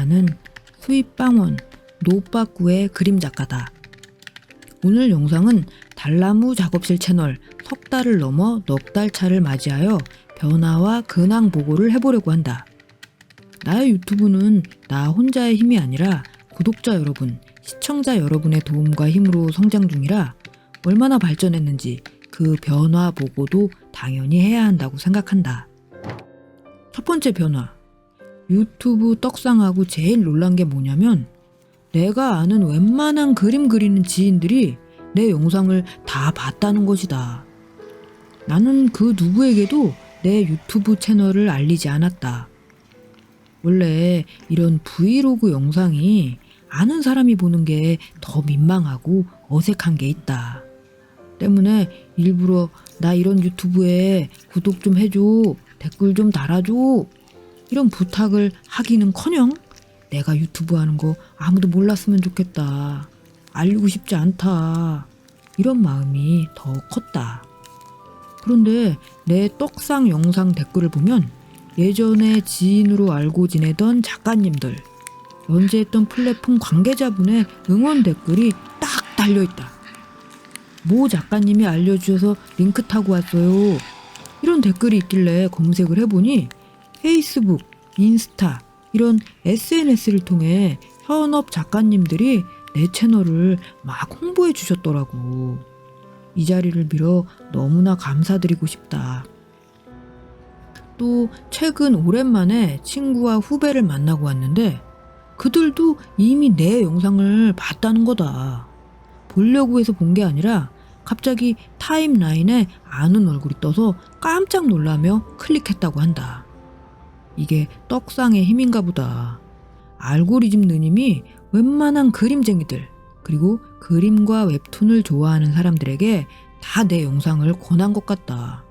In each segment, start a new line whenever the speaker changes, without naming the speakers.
나는 수입방원 노빠꾸의 그림 작가다. 오늘 영상은 달나무 작업실 채널 석 달을 넘어 넉 달 차를 맞이하여 변화와 근황 보고를 해보려고 한다. 나의 유튜브는 나 혼자의 힘이 아니라 구독자 여러분, 시청자 여러분의 도움과 힘으로 성장 중이라 얼마나 발전했는지 그 변화 보고도 당연히 해야 한다고 생각한다. 첫 번째 변화. 유튜브 떡상하고 제일 놀란 게 뭐냐면 내가 아는 웬만한 그림 그리는 지인들이 내 영상을 다 봤다는 것이다. 나는 그 누구에게도 내 유튜브 채널을 알리지 않았다. 원래 이런 브이로그 영상이 아는 사람이 보는 게 더 민망하고 어색한 게 있다. 때문에 일부러 나 이런 유튜브에 구독 좀 해줘, 댓글 좀 달아줘, 이런 부탁을 하기는 커녕 내가 유튜브 하는 거 아무도 몰랐으면 좋겠다. 알리고 싶지 않다. 이런 마음이 더 컸다. 그런데 내 떡상 영상 댓글을 보면 예전에 지인으로 알고 지내던 작가님들, 연재했던 플랫폼 관계자분의 응원 댓글이 딱 달려있다. 모 작가님이 알려주셔서 링크 타고 왔어요. 이런 댓글이 있길래 검색을 해보니 페이스북, 인스타, 이런 SNS를 통해 현업 작가님들이 내 채널을 막 홍보해 주셨더라고. 이 자리를 빌어 너무나 감사드리고 싶다. 또 최근 오랜만에 친구와 후배를 만나고 왔는데 그들도 이미 내 영상을 봤다는 거다. 보려고 해서 본 게 아니라 갑자기 타임라인에 아는 얼굴이 떠서 깜짝 놀라며 클릭했다고 한다. 이게 떡상의 힘인가 보다. 알고리즘 느님이 웬만한 그림쟁이들, 그리고 그림과 웹툰을 좋아하는 사람들에게 다 내 영상을 권한 것 같다.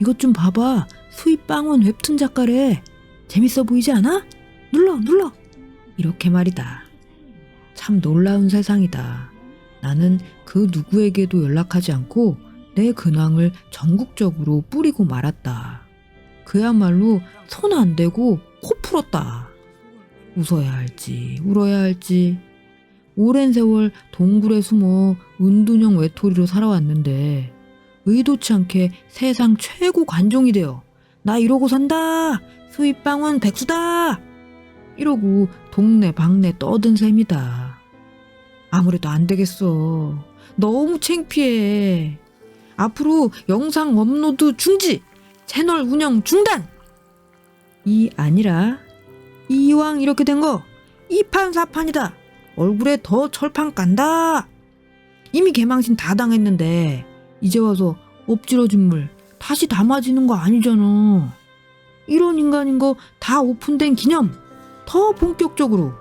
이것 좀 봐봐. 수입방원 웹툰 작가래. 재밌어 보이지 않아? 눌러, 눌러. 이렇게 말이다. 참 놀라운 세상이다. 나는 그 누구에게도 연락하지 않고 내 근황을 전국적으로 뿌리고 말았다. 그야말로 손 안 대고 코 풀었다. 웃어야 할지 울어야 할지 오랜 세월 동굴에 숨어 은둔형 외톨이로 살아왔는데 의도치 않게 세상 최고 관종이 되어 나 이러고 산다 수입방원 백수다 이러고 동네 방네 떠든 셈이다. 아무래도 안 되겠어. 너무 창피해. 앞으로 영상 업로드 중지! 채널 운영 중단! 이 아니라 이왕 이렇게 된 거 이판사판이다. 얼굴에 더 철판 깐다. 이미 개망신 다 당했는데 이제 와서 엎질러진 물 다시 담아지는 거 아니잖아. 이런 인간인 거 다 오픈된 기념. 더 본격적으로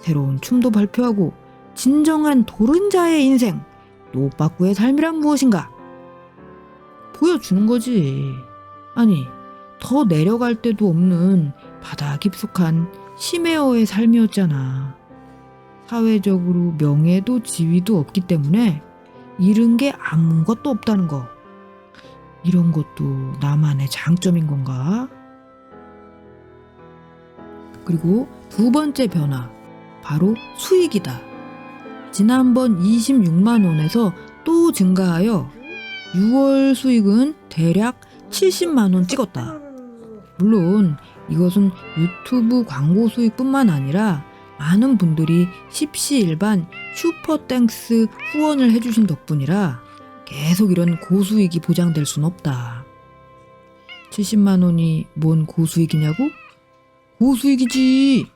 새로운 춤도 발표하고 진정한 도른자의 인생 노빠꾸의 삶이란 무엇인가 보여주는 거지. 아니 더 내려갈 데도 없는 바다 깊숙한 심해어의 삶이었잖아. 사회적으로 명예도 지위도 없기 때문에 잃은 게 아무것도 없다는 거. 이런 것도 나만의 장점인 건가? 그리고 두 번째 변화. 바로 수익이다. 지난번 26만 원에서 또 증가하여 6월 수익은 대략 70만 원 찍었다. 물론 이것은 유튜브 광고 수익뿐만 아니라 많은 분들이 십시일반 슈퍼땡스 후원을 해주신 덕분이라 계속 이런 고수익이 보장될 순 없다. 70만 원이 뭔 고수익이냐고? 고수익이지.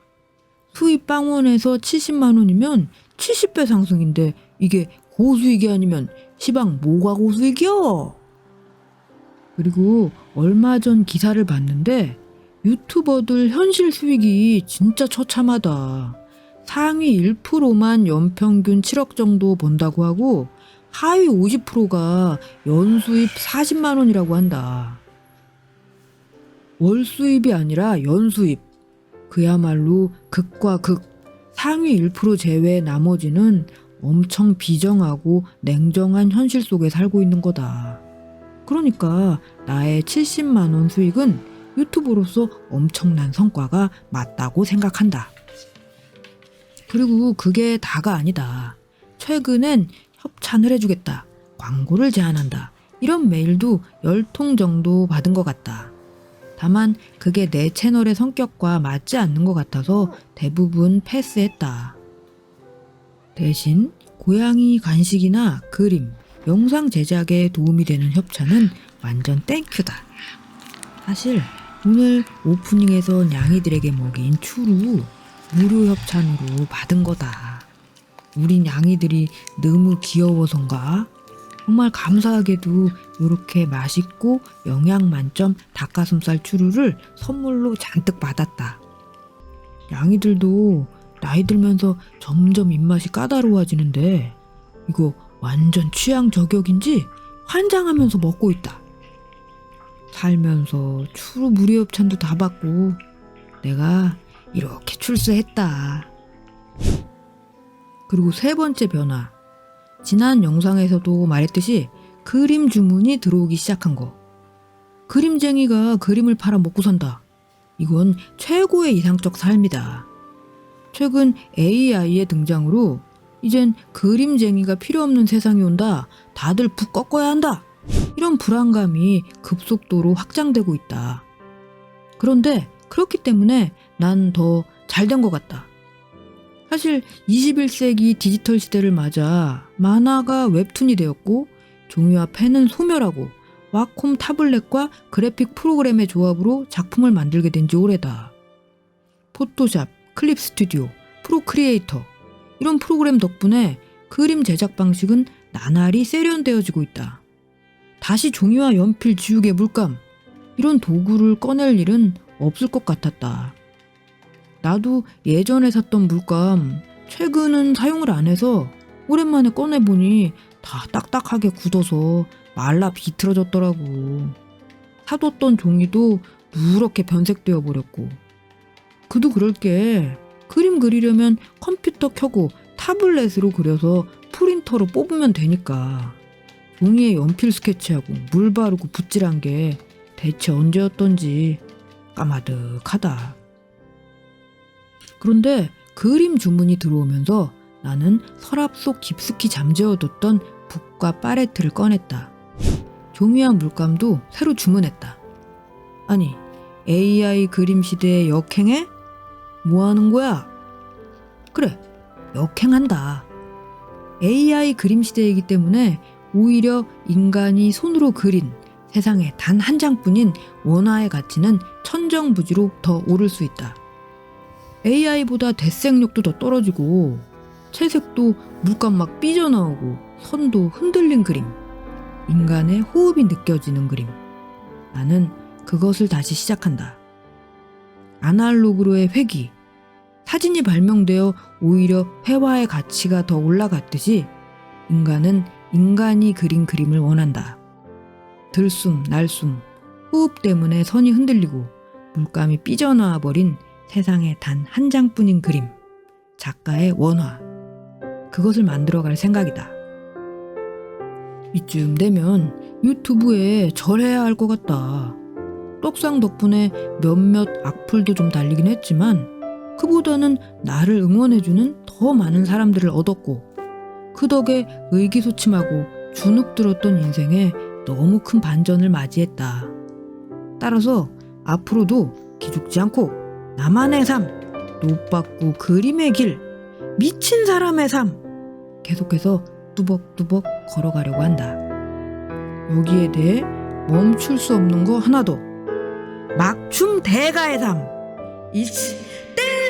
수입 빵원에서 70만 원이면 70배 상승인데 이게 고수익이 아니면 시방 뭐가 고수익이여? 그리고 얼마 전 기사를 봤는데 유튜버들 현실 수익이 진짜 처참하다. 상위 1%만 연평균 7억 정도 번다고 하고 하위 50%가 연수입 40만 원이라고 한다. 월 수입이 아니라 연수입. 그야말로 극과 극. 상위 1% 제외 나머지는 엄청 비정하고 냉정한 현실 속에 살고 있는 거다. 그러니까 나의 70만 원 수익은 유튜브로서 엄청난 성과가 맞다고 생각한다. 그리고 그게 다가 아니다. 최근엔 협찬을 해주겠다. 광고를 제안한다. 이런 메일도 10통 정도 받은 것 같다. 다만 그게 내 채널의 성격과 맞지 않는 것 같아서 대부분 패스했다. 대신 고양이 간식이나 그림, 영상 제작에 도움이 되는 협찬은 완전 땡큐다. 사실 오늘 오프닝에서 냥이들에게 먹인 추루 무료 협찬으로 받은 거다. 우리 냥이들이 너무 귀여워서인가? 정말 감사하게도 이렇게 맛있고 영양 만점 닭가슴살 추루를 선물로 잔뜩 받았다. 냥이들도 나이 들면서 점점 입맛이 까다로워지는데 이거 완전 취향 저격인지 환장하면서 먹고 있다. 살면서 추루 무료 협찬도 다 받고 내가 이렇게 출세했다. 그리고 세 번째 변화. 지난 영상에서도 말했듯이 그림 주문이 들어오기 시작한 거. 그림쟁이가 그림을 팔아 먹고 산다. 이건 최고의 이상적 삶이다. 최근 AI의 등장으로 이젠 그림쟁이가 필요 없는 세상이 온다. 다들 북 꺾어야 한다. 이런 불안감이 급속도로 확장되고 있다. 그런데 그렇기 때문에 난 더 잘 된 것 같다. 사실 21세기 디지털 시대를 맞아 만화가 웹툰이 되었고 종이와 펜은 소멸하고 와콤 타블렛과 그래픽 프로그램의 조합으로 작품을 만들게 된 지 오래다. 포토샵, 클립 스튜디오, 프로크리에이터 이런 프로그램 덕분에 그림 제작 방식은 나날이 세련되어지고 있다. 다시 종이와 연필, 지우개, 물감 이런 도구를 꺼낼 일은 없을 것 같았다. 나도 예전에 샀던 물감 최근은 사용을 안 해서 오랜만에 꺼내보니 다 딱딱하게 굳어서 말라 비틀어졌더라고. 사뒀던 종이도 누렇게 변색되어 버렸고. 그도 그럴 게 그림 그리려면 컴퓨터 켜고 타블렛으로 그려서 프린터로 뽑으면 되니까. 종이에 연필 스케치하고 물 바르고 붓질한 게 대체 언제였던지 까마득하다. 그런데 그림 주문이 들어오면서 나는 서랍 속 깊숙이 잠재워뒀던 붓과 팔레트를 꺼냈다. 종이와 물감도 새로 주문했다. 아니, AI 그림 시대에 역행해? 뭐 하는 거야? 그래, 역행한다. AI 그림 시대이기 때문에 오히려 인간이 손으로 그린 세상에 단 한 장뿐인 원화의 가치는 천정부지로 더 오를 수 있다. AI보다 대생력도 더 떨어지고 채색도 물감 막 삐져나오고 선도 흔들린 그림 인간의 호흡이 느껴지는 그림 나는 그것을 다시 시작한다. 아날로그로의 회귀 사진이 발명되어 오히려 회화의 가치가 더 올라갔듯이 인간은 인간이 그린 그림을 원한다. 들숨, 날숨, 호흡 때문에 선이 흔들리고 물감이 삐져나와 버린 세상에 단한 장뿐인 그림. 작가의 원화. 그것을 만들어갈 생각이다. 이쯤 되면 유튜브에 절해야 할 것 같다. 떡상 덕분에 몇몇 악플도 좀 달리긴 했지만 그보다는 나를 응원해주는 더 많은 사람들을 얻었고 그 덕에 의기소침하고 주눅 들었던 인생에 너무 큰 반전을 맞이했다. 따라서 앞으로도 기죽지 않고 나만의 삶, 노받고 그림의 길, 미친 사람의 삶 계속해서 뚜벅뚜벅 걸어가려고 한다. 여기에 대해 멈출 수 없는 거 하나 더. 막춤 대가의 삶. 이치 댄